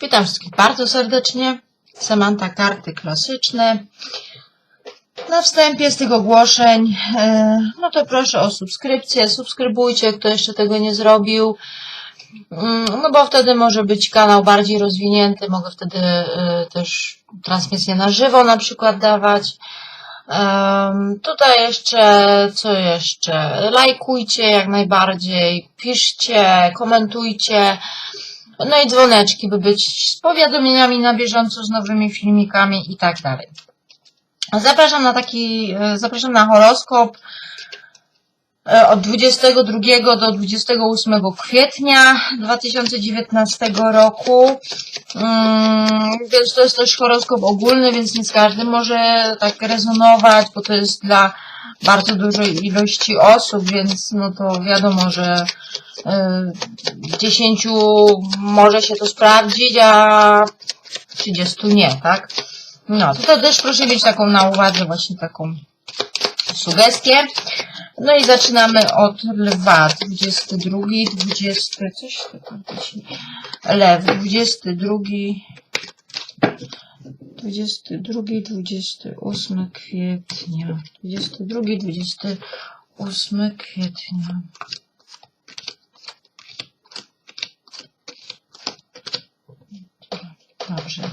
Witam wszystkich bardzo serdecznie. Samanta karty klasyczne. Na wstępie z tych ogłoszeń, e, no to proszę o subskrypcję. Subskrybujcie, kto jeszcze tego nie zrobił. Mm, No bo wtedy może być kanał bardziej rozwinięty, mogę wtedy e, też transmisję na żywo na przykład dawać. Tutaj jeszcze, co jeszcze? Lajkujcie jak najbardziej, piszcie, komentujcie. No i dzwoneczki, by być z powiadomieniami na bieżąco, z nowymi filmikami i tak dalej. Zapraszam na taki, e, zapraszam na horoskop e, od 22 do 28 kwietnia 2019 roku. Mm, Więc to jest też horoskop ogólny, więc nie z każdym może tak rezonować, bo to jest dla bardzo dużej ilości osób, więc no to wiadomo, że e, w 10 może się to sprawdzić, a w 30 nie, tak? No, to też proszę mieć taką na uwadze właśnie taką sugestię. No i zaczynamy od lwa, 22, 20, coś takiego lew, 22, 22, 28 kwietnia, 22, 28 kwietnia. Dobrze.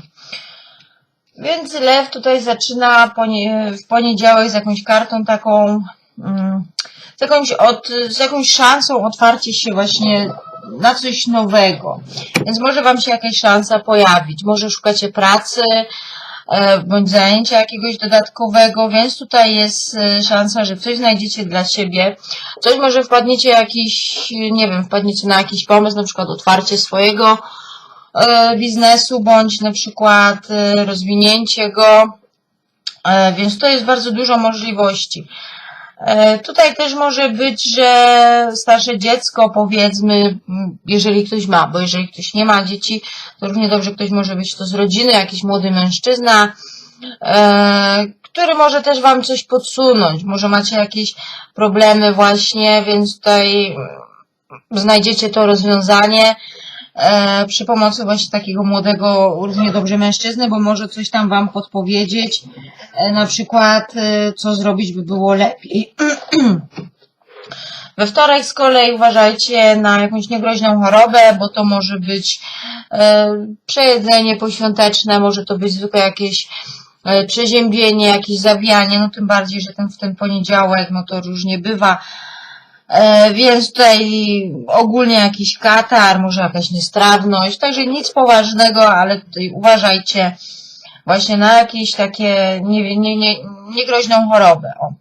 Więc lew tutaj zaczyna w poniedziałek z jakąś kartą taką, mm, z jakąś, od, z jakąś szansą otwarcie się właśnie na coś nowego. Więc może Wam się jakaś szansa pojawić. Może szukacie pracy, bądź zajęcia jakiegoś dodatkowego, więc tutaj jest e, szansa, że coś znajdziecie dla siebie. Coś może wpadniecie jakiś, nie wiem, wpadniecie na jakiś pomysł, na przykład otwarcie swojego e, biznesu, bądź na przykład e, rozwinięcie go. E, Więc to jest bardzo dużo możliwości. E, Tutaj też może być, że starsze dziecko, powiedzmy, jeżeli ktoś ma, bo jeżeli ktoś nie ma dzieci, to równie dobrze ktoś może być to z rodziny, jakiś młody mężczyzna, e, który może też Wam coś podsunąć. Może macie jakieś problemy właśnie, więc tutaj mm, znajdziecie to rozwiązanie e, przy pomocy właśnie takiego młodego, równie dobrze mężczyzny, bo może coś tam Wam podpowiedzieć, e, na przykład e, co zrobić by było lepiej. We wtorek z kolei uważajcie na jakąś niegroźną chorobę, bo to może być e, przejedzenie poświąteczne, może to być zwykłe jakieś e, przeziębienie, jakieś zawijanie, no tym bardziej, że ten w ten poniedziałek, no to różnie bywa. E, więc tutaj ogólnie jakiś katar, może jakaś niestrawność, także nic poważnego, ale tutaj uważajcie właśnie na jakieś takie nie, nie, nie, niegroźną chorobę. O.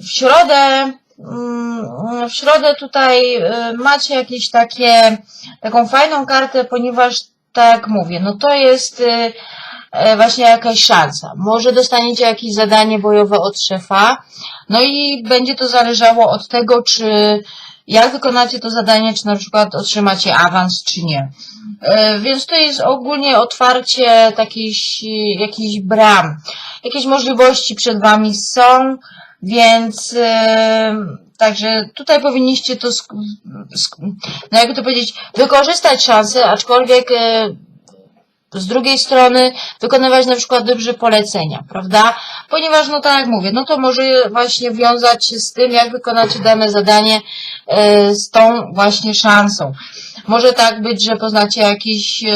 W środę, mm, w środę tutaj y, macie jakieś takie, taką fajną kartę, ponieważ tak mówię, no to jest y, właśnie jakaś szansa. Może dostaniecie jakieś zadanie bojowe od szefa, no i będzie to zależało od tego, czy jak wykonacie to zadanie, czy na przykład otrzymacie awans, czy nie. E, Więc to jest ogólnie otwarcie takich jakichś bram. Jakieś możliwości przed Wami są, więc e, także tutaj powinniście to, no jakby to powiedzieć, wykorzystać szansę, aczkolwiek e, z drugiej strony wykonywać na przykład dobrze polecenia, prawda? Ponieważ, no tak jak mówię, no to może właśnie wiązać się z tym, jak wykonacie dane zadanie e, z tą właśnie szansą. Może tak być, że poznacie jakichś e,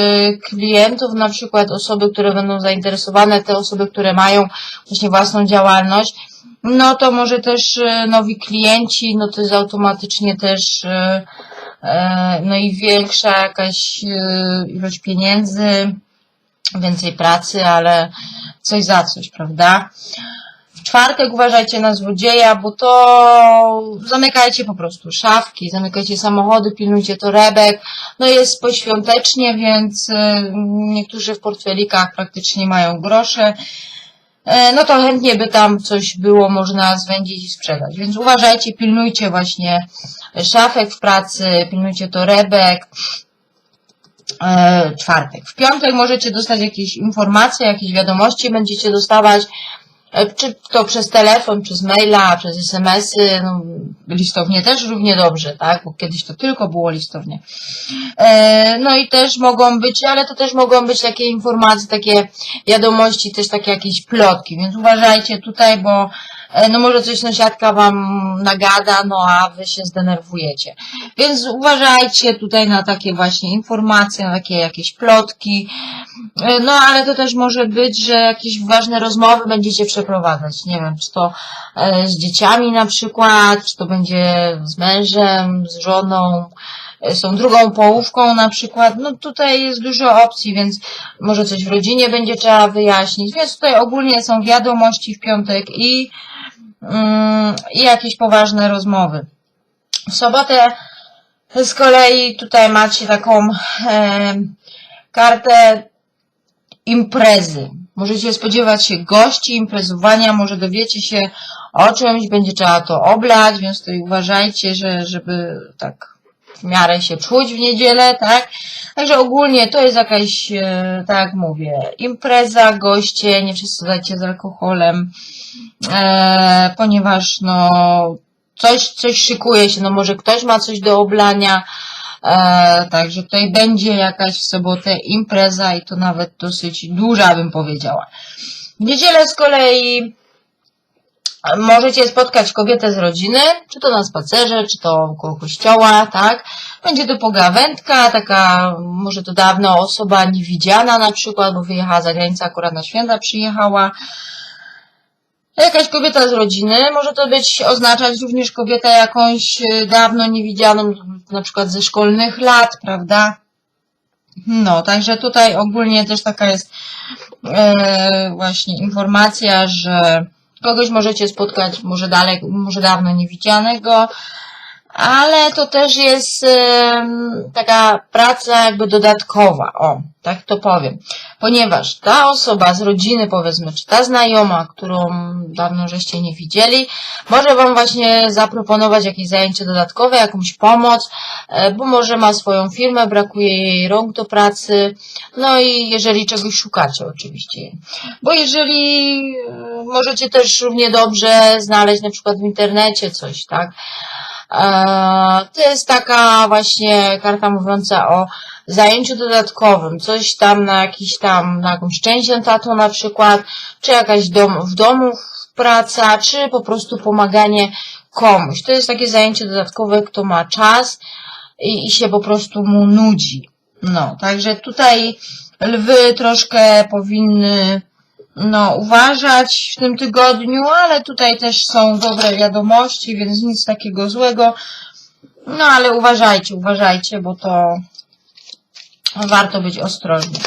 klientów, na przykład osoby, które będą zainteresowane, te osoby, które mają właśnie własną działalność, no to może też e, nowi klienci, no to jest automatycznie też no i większa jakaś e, ilość pieniędzy, więcej pracy, ale coś za coś, prawda? W czwartek uważajcie na złodzieja, bo to zamykajcie po prostu szafki, zamykajcie samochody, pilnujcie torebek. No jest poświątecznie, więc e, niektórzy w portfelikach praktycznie mają grosze. E, No to chętnie by tam coś było można zwędzić i sprzedać. Więc uważajcie, pilnujcie właśnie szafek w pracy, pilnujcie torebek. E, czwartek. W piątek możecie dostać jakieś informacje, jakieś wiadomości będziecie dostawać Czy to przez telefon, przez maila, przez SMS-y, no, listownie też równie dobrze, tak? Bo kiedyś to tylko było listownie. E, No i też mogą być, ale to też mogą być takie informacje, takie wiadomości, też takie jakieś plotki, więc uważajcie tutaj, bo e, no może coś sąsiadka wam nagada, no a wy się zdenerwujecie. Więc uważajcie tutaj na takie właśnie informacje, na takie jakieś plotki, E, no ale to też może być, że jakieś ważne rozmowy będziecie przeprowadzać. Nie wiem, czy to e, z dzieciami na przykład, czy to będzie z mężem, z żoną, e, tą drugą połówką na przykład. No tutaj jest dużo opcji, więc może coś w rodzinie będzie trzeba wyjaśnić. Więc tutaj ogólnie są wiadomości w piątek i, i jakieś poważne rozmowy. W sobotę z kolei tutaj macie taką e, kartę imprezy. Możecie spodziewać się gości, imprezowania, może dowiecie się o czymś, będzie trzeba to oblać, więc tutaj uważajcie, że, żeby tak w miarę się czuć w niedzielę, tak? Także ogólnie to jest jakaś, e, tak jak mówię, impreza, goście, nie przesadzajcie z alkoholem, e, ponieważ no coś, coś szykuje się, no może ktoś ma coś do oblania, E, także tutaj będzie jakaś w sobotę impreza i to nawet dosyć duża bym powiedziała. W niedzielę z kolei możecie spotkać kobietę z rodziny, czy to na spacerze, czy to koło kościoła, tak? Będzie to pogawędka, taka może to dawno osoba niewidziana na przykład, bo wyjechała za granicę, akurat na święta przyjechała. Jakaś kobieta z rodziny, może to być oznaczać również kobieta jakąś y, dawno niewidzianą, na przykład ze szkolnych lat, prawda? No, także tutaj ogólnie też taka jest e, właśnie informacja, że kogoś możecie spotkać może dalej, może dawno niewidzianego, ale to też jest taka praca jakby dodatkowa, o, tak to powiem. Ponieważ ta osoba z rodziny, powiedzmy, czy ta znajoma, którą dawno żeście nie widzieli, może Wam właśnie zaproponować jakieś zajęcie dodatkowe, jakąś pomoc, e, bo może ma swoją firmę, brakuje jej rąk do pracy, no i jeżeli czegoś szukacie oczywiście. Bo jeżeli e, możecie też równie dobrze znaleźć na przykład w internecie coś, tak? E, To jest taka właśnie karta mówiąca o zajęciu dodatkowym, coś tam na jakiś tam, na jakąś część etatu na przykład, czy jakaś dom, w domu praca, czy po prostu pomaganie komuś. To jest takie zajęcie dodatkowe, kto ma czas i, i się po prostu mu nudzi. No, także tutaj lwy troszkę powinny no, uważać w tym tygodniu, ale tutaj też są dobre wiadomości, więc nic takiego złego. No, ale uważajcie, uważajcie, bo to warto być ostrożnym.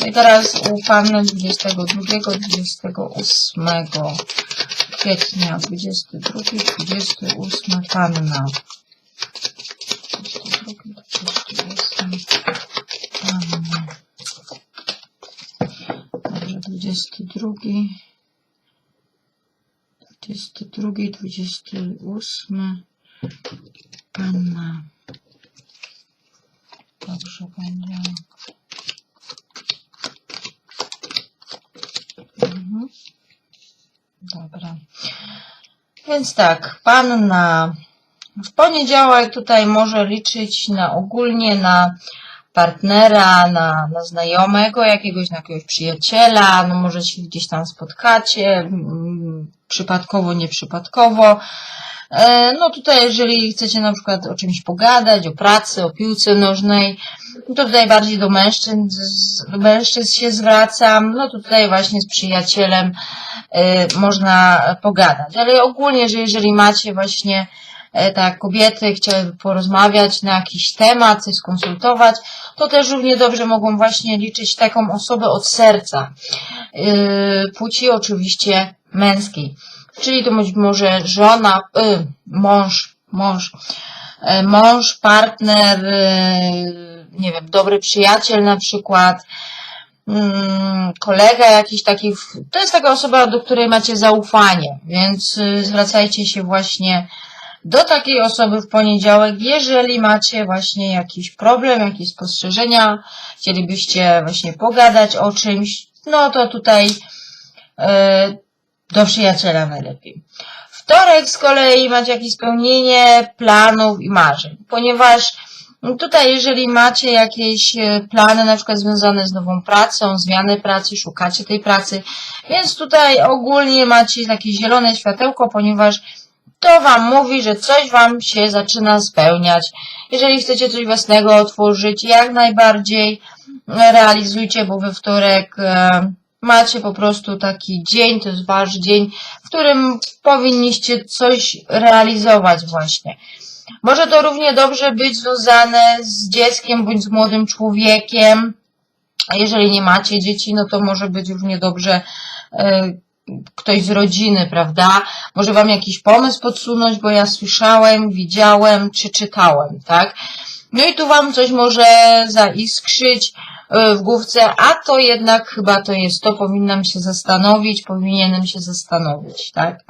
No i teraz u panny 22, 28 kwietnia, 22, 28 panna. 22, 22, 28 panna. Dobrze będzie. Mhm. Dobra. Więc tak, panna w poniedziałek tutaj może liczyć na ogólnie na partnera, na, na znajomego jakiegoś, na jakiegoś przyjaciela, no może się gdzieś tam spotkacie, mm, przypadkowo, nieprzypadkowo. E, No tutaj, jeżeli chcecie na przykład o czymś pogadać, o pracy, o piłce nożnej, no to tutaj bardziej do mężczyzn, do mężczyzn się zwracam, no to tutaj właśnie z przyjacielem e, można pogadać. Ale ogólnie, że jeżeli macie właśnie tak, kobiety chciałyby porozmawiać na jakiś temat, coś skonsultować, to też równie dobrze mogą właśnie liczyć taką osobę od serca. Yy, Płci oczywiście męskiej. Czyli to być może żona, y, mąż, mąż, mąż, partner, nie wiem, dobry przyjaciel na przykład, mm, kolega jakiś taki, to jest taka osoba, do której macie zaufanie, więc zwracajcie się właśnie do takiej osoby w poniedziałek, jeżeli macie właśnie jakiś problem, jakieś spostrzeżenia, chcielibyście właśnie pogadać o czymś, no to tutaj y, do przyjaciela najlepiej. Wtorek z kolei macie jakieś spełnienie planów i marzeń, ponieważ tutaj jeżeli macie jakieś e, plany na przykład związane z nową pracą, zmiany pracy, szukacie tej pracy, więc tutaj ogólnie macie takie zielone światełko, ponieważ to Wam mówi, że coś Wam się zaczyna spełniać. Jeżeli chcecie coś własnego otworzyć, jak najbardziej realizujcie, bo we wtorek e, macie po prostu taki dzień, to jest Wasz dzień, w którym powinniście coś realizować właśnie. Może to równie dobrze być związane z dzieckiem bądź z młodym człowiekiem. Jeżeli nie macie dzieci, no to może być równie dobrze e, ktoś z rodziny, prawda? Może wam jakiś pomysł podsunąć, bo ja słyszałem, widziałem czy czytałem, tak? No i tu wam coś może zaiskrzyć e, w główce, a to jednak chyba to jest to, powinnam się zastanowić, powinienem się zastanowić, tak?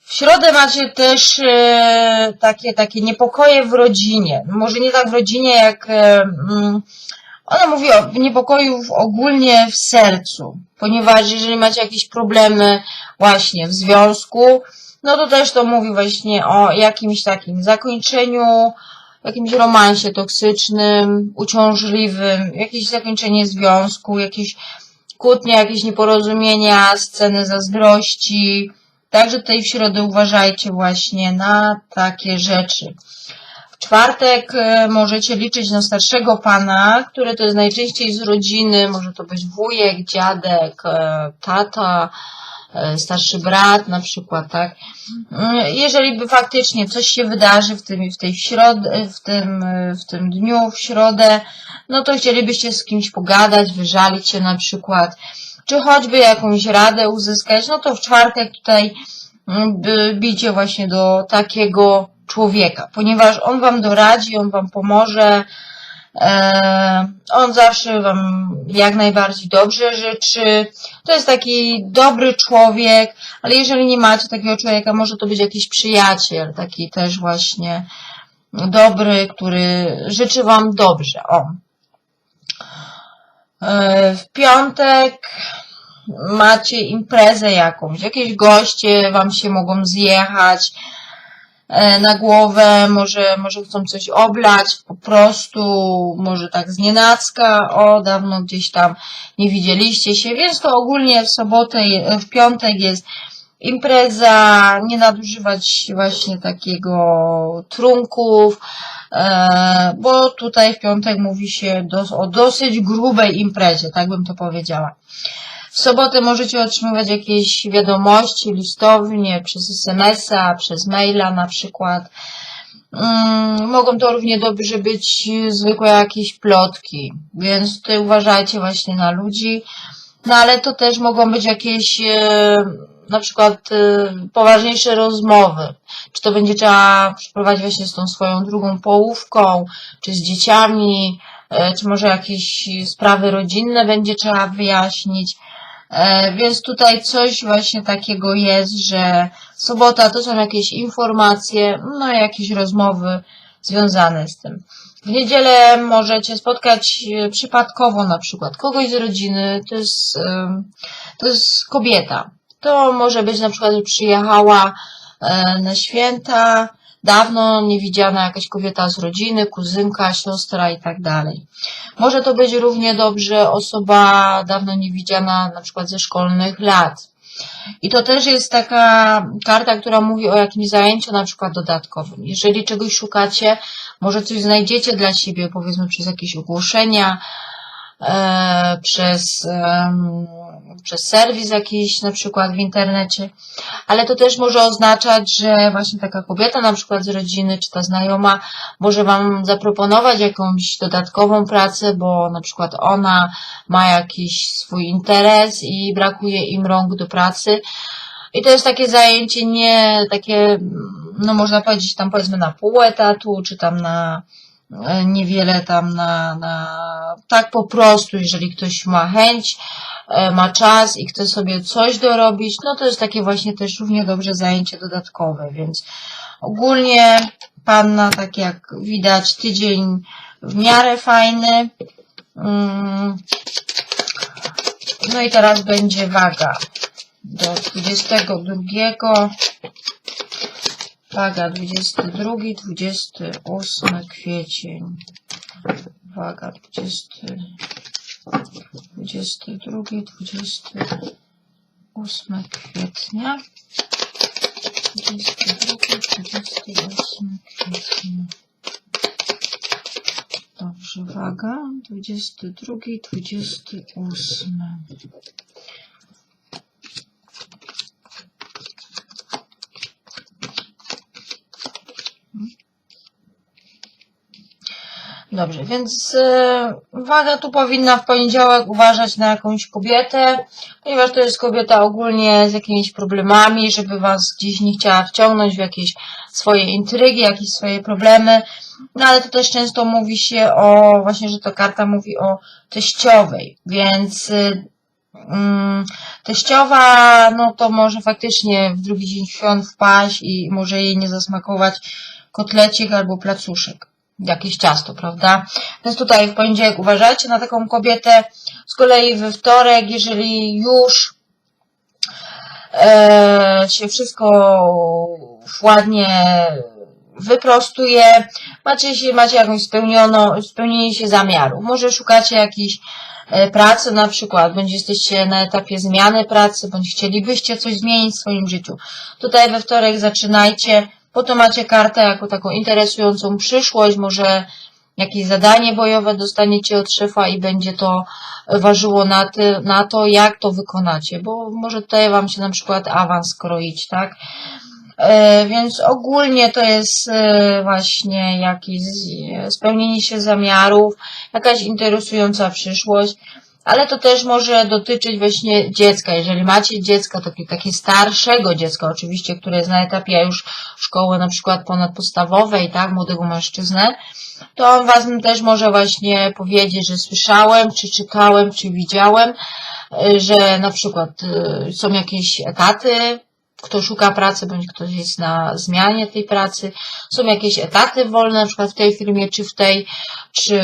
W środę macie też e, takie, takie niepokoje w rodzinie. Może nie tak w rodzinie, jak e, mm, ona mówi o niepokoju w- ogólnie w sercu, ponieważ jeżeli macie jakieś problemy właśnie w związku, no to też to mówi właśnie o jakimś takim zakończeniu, jakimś romansie toksycznym, uciążliwym, jakieś zakończenie związku, jakieś kłótnie, jakieś nieporozumienia, sceny zazdrości. Także tutaj w środę uważajcie właśnie na takie rzeczy. Czwartek e, możecie liczyć na starszego pana, który to jest najczęściej z rodziny, może to być wujek, dziadek, e, tata, e, starszy brat na przykład, tak? Mm, Jeżeli by faktycznie coś się wydarzy w tym, w tej środę, w tym, w tym dniu, w środę, no to chcielibyście z kimś pogadać, wyżalić się na przykład, czy choćby jakąś radę uzyskać, no to w czwartek tutaj mm, bijcie właśnie do takiego człowieka, ponieważ on wam doradzi, on wam pomoże, e, on zawsze wam jak najbardziej dobrze życzy. To jest taki dobry człowiek, ale jeżeli nie macie takiego człowieka, może to być jakiś przyjaciel, taki też właśnie dobry, który życzy wam dobrze. O. E, W piątek macie imprezę jakąś, jakieś goście wam się mogą zjechać na głowę, może, może chcą coś oblać, po prostu, może tak z nienacka, o, dawno gdzieś tam nie widzieliście się, więc to ogólnie w sobotę, w piątek jest impreza, nie nadużywać właśnie takiego trunków, e, bo tutaj w piątek mówi się o dosyć grubej imprezie, tak bym to powiedziała. W sobotę możecie otrzymywać jakieś wiadomości, listownie, przez SMS-a, przez maila na przykład. Mm, mogą to równie dobrze być zwykłe jakieś plotki, więc tutaj uważajcie właśnie na ludzi. No ale to też mogą być jakieś e, na przykład e, poważniejsze rozmowy. Czy to będzie trzeba przeprowadzić właśnie z tą swoją drugą połówką, czy z dzieciami, e, czy może jakieś sprawy rodzinne będzie trzeba wyjaśnić. E, Więc tutaj coś właśnie takiego jest, że sobota to są jakieś informacje, no jakieś rozmowy związane z tym. W niedzielę możecie spotkać e, przypadkowo na przykład kogoś z rodziny, to jest, em, to jest kobieta. To może być na przykład, przyjechała e, na święta, dawno niewidziana jakaś kobieta z rodziny, kuzynka, siostra i tak dalej. Może to być równie dobrze osoba dawno niewidziana na przykład ze szkolnych lat. I to też jest taka karta, która mówi o jakimś zajęciu na przykład dodatkowym. Jeżeli czegoś szukacie, może coś znajdziecie dla siebie, powiedzmy przez jakieś ogłoszenia, e, przez, em, przez serwis jakiś na przykład w internecie, ale to też może oznaczać, że właśnie taka kobieta na przykład z rodziny, czy ta znajoma może Wam zaproponować jakąś dodatkową pracę, bo na przykład ona ma jakiś swój interes i brakuje im rąk do pracy. I to jest takie zajęcie nie takie, no można powiedzieć tam powiedzmy na pół etatu, czy tam na e, niewiele tam na, na tak po prostu, jeżeli ktoś ma chęć, ma czas i chce sobie coś dorobić, no to jest takie właśnie też równie dobrze zajęcie dodatkowe, więc ogólnie panna, tak jak widać, tydzień w miarę fajny. Mm. No i teraz będzie waga. do 22. Waga 22, 28 kwiecień. Waga 20, 22, 28 kwietnia. 22, 28 kwietnia. Dobrze, waga 22, 28. Dobrze, więc e, waga tu powinna w poniedziałek uważać na jakąś kobietę, ponieważ to jest kobieta ogólnie z jakimiś problemami, żeby was gdzieś nie chciała wciągnąć w jakieś swoje intrygi, jakieś swoje problemy. No ale to też często mówi się o, właśnie, że to karta mówi o teściowej, więc y, mm, teściowa, no to może faktycznie w drugi dzień świąt wpaść i może jej nie zasmakować kotlecik albo placuszek jakieś ciasto, prawda? Więc tutaj w poniedziałek uważajcie na taką kobietę. Z kolei we wtorek, jeżeli już e, się wszystko ładnie wyprostuje, macie, się, macie jakąś spełniono, spełnienie się zamiaru. Może szukacie jakiejś e, pracy na przykład, bądź jesteście na etapie zmiany pracy, bądź chcielibyście coś zmienić w swoim życiu. Tutaj we wtorek zaczynajcie po to macie kartę jako taką interesującą przyszłość, może jakieś zadanie bojowe dostaniecie od szefa i będzie to ważyło na, ty, na to, jak to wykonacie, bo może tutaj Wam się na przykład awans kroić, tak? E, więc ogólnie to jest e, właśnie jakieś spełnienie się zamiarów, jakaś interesująca przyszłość ale to też może dotyczyć właśnie dziecka. Jeżeli macie dziecko, takie, takie starszego dziecka, oczywiście, które jest na etapie już szkoły na przykład ponadpodstawowej, tak, młodego mężczyznę, to on was też może właśnie powiedzieć, że słyszałem, czy czytałem, czy widziałem, y, że na przykład y, są jakieś etaty kto szuka pracy, bądź ktoś jest na zmianie tej pracy. Są jakieś etaty wolne, na przykład w tej firmie, czy w tej, czy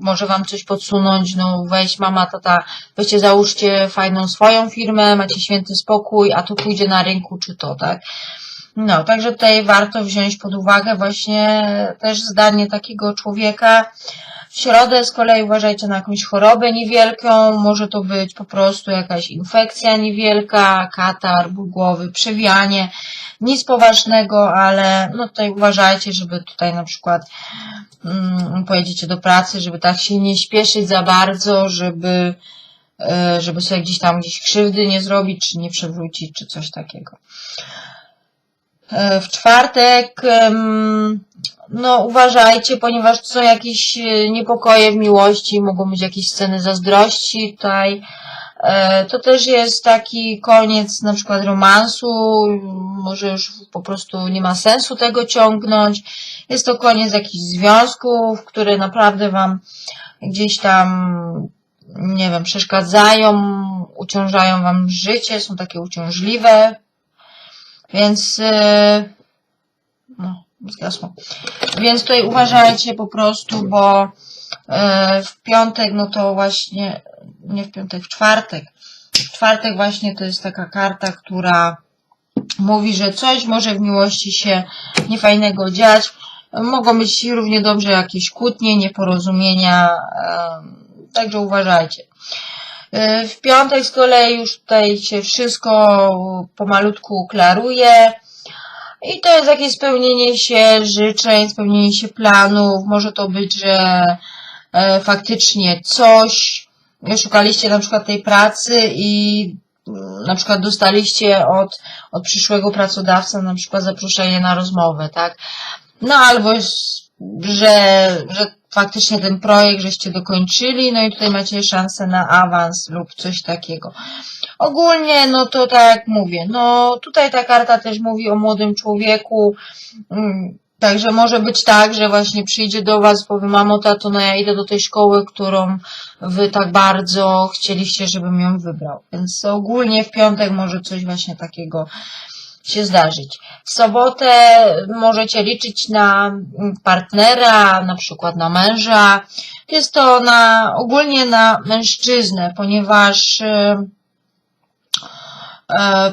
może Wam coś podsunąć, no weź mama, tata, weźcie, załóżcie fajną swoją firmę, macie święty spokój, a to pójdzie na rynku, czy to, tak? No, także tutaj warto wziąć pod uwagę właśnie też zdanie takiego człowieka, w środę z kolei uważajcie na jakąś chorobę niewielką, może to być po prostu jakaś infekcja niewielka, katar, ból głowy, przewijanie, nic poważnego, ale no tutaj uważajcie, żeby tutaj na przykład mm, pojedziecie do pracy, żeby tak się nie śpieszyć za bardzo, żeby e, żeby sobie gdzieś tam gdzieś krzywdy nie zrobić, czy nie przewrócić, czy coś takiego. E, w czwartek no uważajcie, ponieważ są jakieś e, niepokoje w miłości, mogą być jakieś sceny zazdrości tutaj. E, to też jest taki koniec na przykład romansu, może już po prostu nie ma sensu tego ciągnąć. Jest to koniec jakichś związków, które naprawdę Wam gdzieś tam, nie wiem, przeszkadzają, uciążają Wam życie, są takie uciążliwe. Więc, e, no, zgasło. Więc tutaj uważajcie po prostu, bo e, w piątek, no to właśnie, nie w piątek, w czwartek. W czwartek właśnie to jest taka karta, która mówi, że coś może w miłości się niefajnego dziać. Mogą być równie dobrze jakieś kłótnie, nieporozumienia, także uważajcie. E, w piątek z kolei już tutaj się wszystko pomalutku klaruje. I to jest jakieś spełnienie się życzeń, spełnienie się planów. Może to być, że e, faktycznie coś, szukaliście na przykład tej pracy i mm, na przykład dostaliście od, od przyszłego pracodawcy na przykład zaproszenie na rozmowę, tak? No albo, że, że faktycznie ten projekt żeście dokończyli, no i tutaj macie szansę na awans lub coś takiego. Ogólnie, no to tak jak mówię, no tutaj ta karta też mówi o młodym człowieku, mm, Także może być tak, że właśnie przyjdzie do Was, powie mamo, tato, no ja idę do tej szkoły, którą Wy tak bardzo chcieliście, żebym ją wybrał. Więc ogólnie w piątek może coś właśnie takiego się zdarzyć. W sobotę możecie liczyć na partnera, na przykład na męża. Jest to na, ogólnie na mężczyznę, ponieważ e,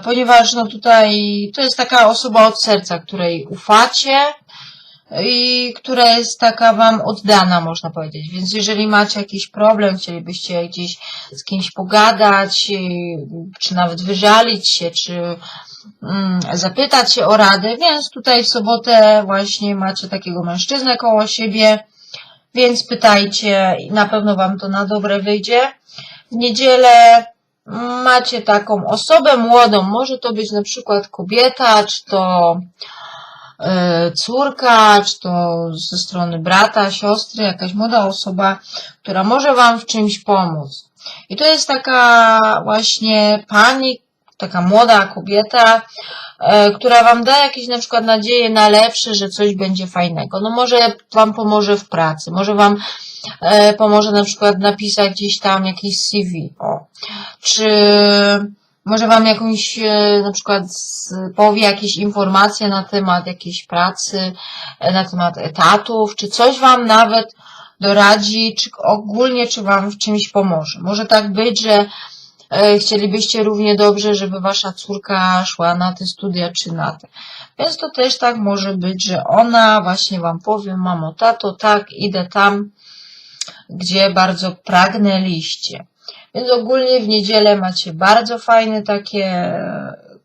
ponieważ no tutaj to jest taka osoba od serca, której ufacie i która jest taka wam oddana, można powiedzieć. Więc jeżeli macie jakiś problem, chcielibyście gdzieś z kimś pogadać, y, czy nawet wyżalić się, czy mm, zapytać się o radę, więc tutaj w sobotę właśnie macie takiego mężczyznę koło siebie, więc pytajcie i na pewno wam to na dobre wyjdzie. W niedzielę macie taką osobę młodą, może to być na przykład kobieta, czy to e, córka, czy to ze strony brata, siostry, jakaś młoda osoba, która może wam w czymś pomóc. I to jest taka właśnie pani, taka młoda kobieta, e, która wam da jakieś na przykład nadzieję na lepsze, że coś będzie fajnego. No może wam pomoże w pracy, może wam e, pomoże na przykład napisać gdzieś tam jakieś CV, o. Czy może wam jakąś e, na przykład powie jakieś informacje na temat jakiejś pracy, na temat etatów, czy coś wam nawet doradzi, czy ogólnie, czy wam w czymś pomoże. Może tak być, że chcielibyście równie dobrze, żeby wasza córka szła na te studia, czy na te. Więc to też tak może być, że ona właśnie wam powie, mamo, tato, tak, idę tam, gdzie bardzo pragnęliście. Więc ogólnie w niedzielę macie bardzo fajne takie,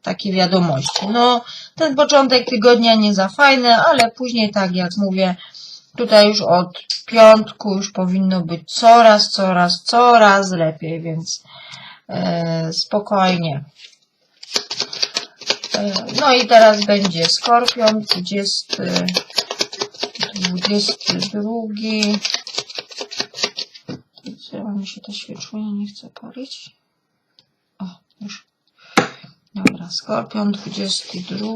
takie wiadomości. No, ten początek tygodnia nie za fajny, ale później, tak jak mówię, tutaj już od piątku już powinno być coraz, coraz, coraz lepiej, więc e, spokojnie. E, no i teraz będzie Skorpion, 20, 22. Co mi się to świeczuje, nie chcę palić. O, już. Dobra, Skorpion, 22.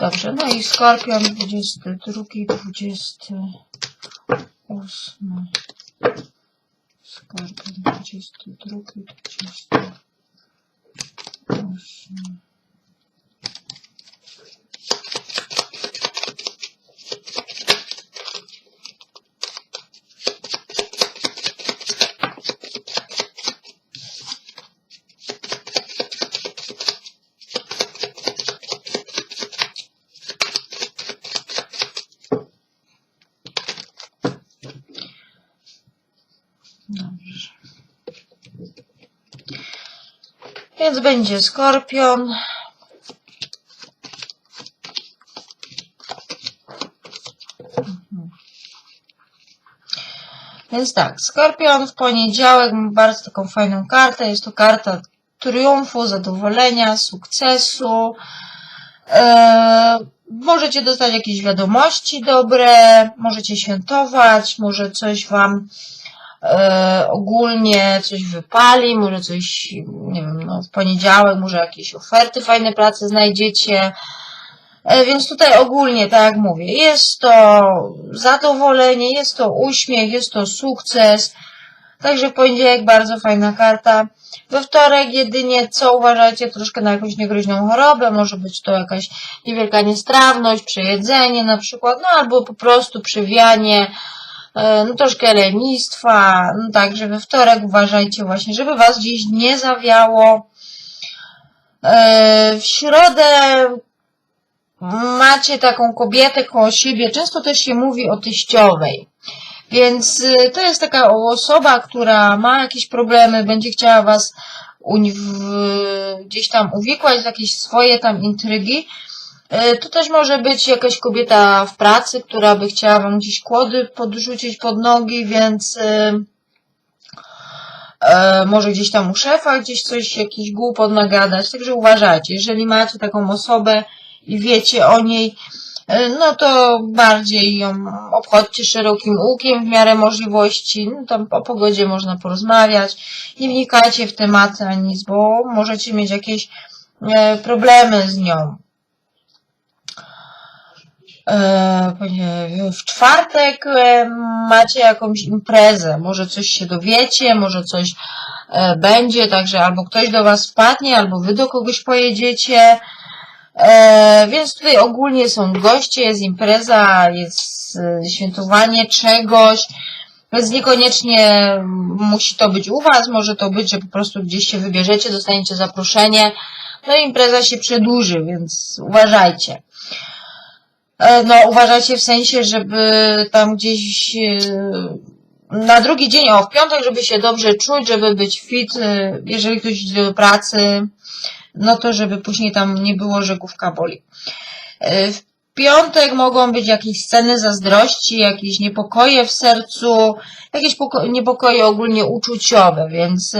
Dobrze, no i Skorpion 22, 28. Skorpion 22, 28. Więc będzie Skorpion. Więc tak, Skorpion w poniedziałek ma bardzo taką fajną kartę. Jest to karta triumfu, zadowolenia, sukcesu. Eee, możecie dostać jakieś wiadomości dobre, możecie świętować, może coś wam ogólnie coś wypali, może coś, nie wiem, no, w poniedziałek, może jakieś oferty fajne pracy znajdziecie. E, Więc tutaj ogólnie, tak jak mówię, jest to zadowolenie, jest to uśmiech, jest to sukces. Także poniedziałek bardzo fajna karta. We wtorek jedynie co uważajcie troszkę na jakąś niegroźną chorobę, może być to jakaś niewielka niestrawność, przejedzenie na przykład, no albo po prostu przewianie, e, no troszkę lenistwa, no także we wtorek uważajcie właśnie, żeby was gdzieś nie zawiało. E, W środę macie taką kobietę koło siebie, często też się mówi o teściowej. Więc y, to jest taka osoba, która ma jakieś problemy, będzie chciała was gdzieś tam uwikłać w jakieś swoje tam intrygi. Y, To też może być jakaś kobieta w pracy, która by chciała wam gdzieś kłody podrzucić pod nogi, więc y, e, może gdzieś tam u szefa gdzieś coś, jakiś głupot nagadać. Także uważajcie, jeżeli macie taką osobę i wiecie o niej, e, no to bardziej ją obchodźcie szerokim łukiem w miarę możliwości. No tam o pogodzie można porozmawiać. Nie wnikajcie w tematy ani nic, bo możecie mieć jakieś e, problemy z nią. E, W czwartek e, macie jakąś imprezę, może coś się dowiecie, może coś e, będzie, także albo ktoś do Was wpadnie, albo Wy do kogoś pojedziecie. Więc tutaj ogólnie są goście, jest impreza, jest świętowanie czegoś, więc niekoniecznie musi to być u Was, może to być, że po prostu gdzieś się wybierzecie, dostaniecie zaproszenie, no i impreza się przedłuży, więc uważajcie. E, No, uważajcie w sensie, żeby tam gdzieś e, na drugi dzień, o, w piątek, żeby się dobrze czuć, żeby być fit, e, jeżeli ktoś idzie do pracy, no to żeby później tam nie było, że główka boli. W piątek mogą być jakieś sceny zazdrości, jakieś niepokoje w sercu, jakieś poko- niepokoje ogólnie uczuciowe, więc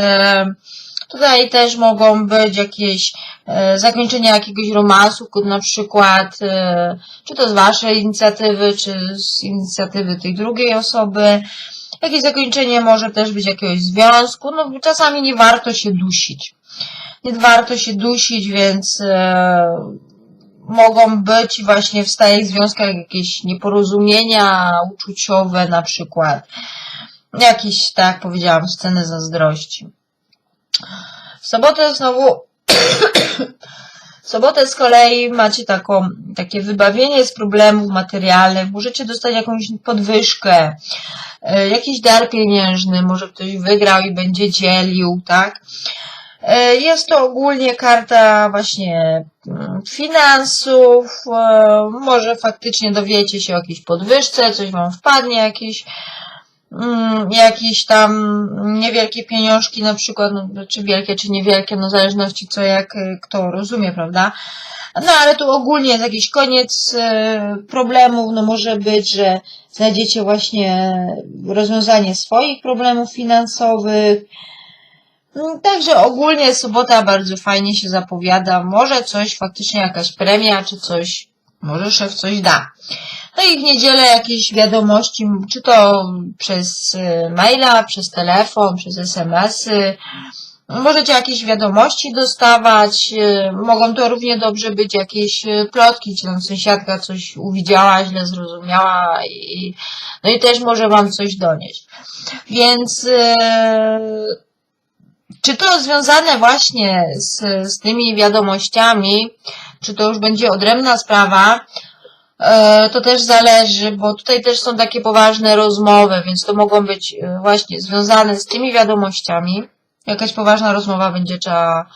tutaj też mogą być jakieś e, zakończenia jakiegoś romansu, na przykład e, czy to z waszej inicjatywy, czy z inicjatywy tej drugiej osoby. Jakieś zakończenie może też być jakiegoś związku, no czasami nie warto się dusić. Nie warto się dusić, więc e, mogą być właśnie w stałych związkach jakieś nieporozumienia uczuciowe na przykład. Jakieś, tak powiedziałam, sceny zazdrości. W sobotę znowu w sobotę z kolei macie taką, takie wybawienie z problemów materialnych, możecie dostać jakąś podwyżkę, e, jakiś dar pieniężny, może ktoś wygrał i będzie dzielił, tak? E, Jest to ogólnie karta właśnie mm, finansów, e, może faktycznie dowiecie się o jakiejś podwyżce, coś wam wpadnie, jakieś, mm, jakieś tam niewielkie pieniążki na przykład, no, czy wielkie, czy niewielkie, no w zależności co jak e, kto rozumie, prawda? No ale tu ogólnie jest jakiś koniec e, problemów, no może być, że znajdziecie właśnie rozwiązanie swoich problemów finansowych, Mm, Także ogólnie sobota bardzo fajnie się zapowiada. Może coś, faktycznie jakaś premia, czy coś, może szef coś da. No i w niedzielę jakieś wiadomości, czy to przez y, maila, przez telefon, przez SMS-y. Możecie jakieś wiadomości dostawać. y, Mogą to równie dobrze być jakieś y, plotki, czy tam sąsiadka coś uwidziała, źle zrozumiała i, no i też może wam coś donieść. Więc y, czy to związane właśnie z, z tymi wiadomościami, czy to już będzie odrębna sprawa, e, to też zależy, bo tutaj też są takie poważne rozmowy, więc to mogą być e, właśnie związane z tymi wiadomościami. Jakaś poważna rozmowa będzie trzeba,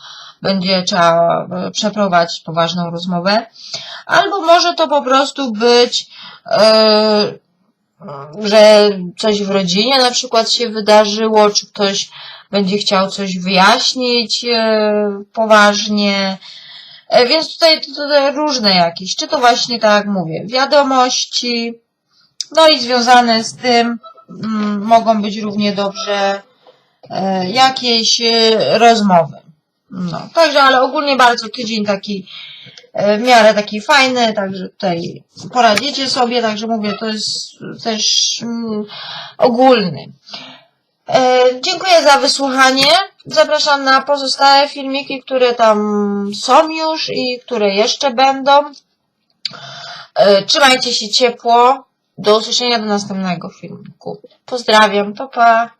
będzie trzeba e, przeprowadzić poważną rozmowę. Albo może to po prostu być, że coś w rodzinie na przykład się wydarzyło, czy ktoś będzie chciał coś wyjaśnić e, poważnie. E, Więc tutaj, tutaj różne jakieś, czy to właśnie tak jak mówię, wiadomości, no i związane z tym mm, mogą być równie dobrze e, jakieś rozmowy. No, także, ale ogólnie bardzo tydzień taki w miarę taki fajny, także tutaj poradzicie sobie, także mówię, to jest też mm, ogólny. E, Dziękuję za wysłuchanie. Zapraszam na pozostałe filmiki, które tam są już i które jeszcze będą. E, Trzymajcie się ciepło. Do usłyszenia do następnego filmiku. Pozdrawiam. Pa, pa.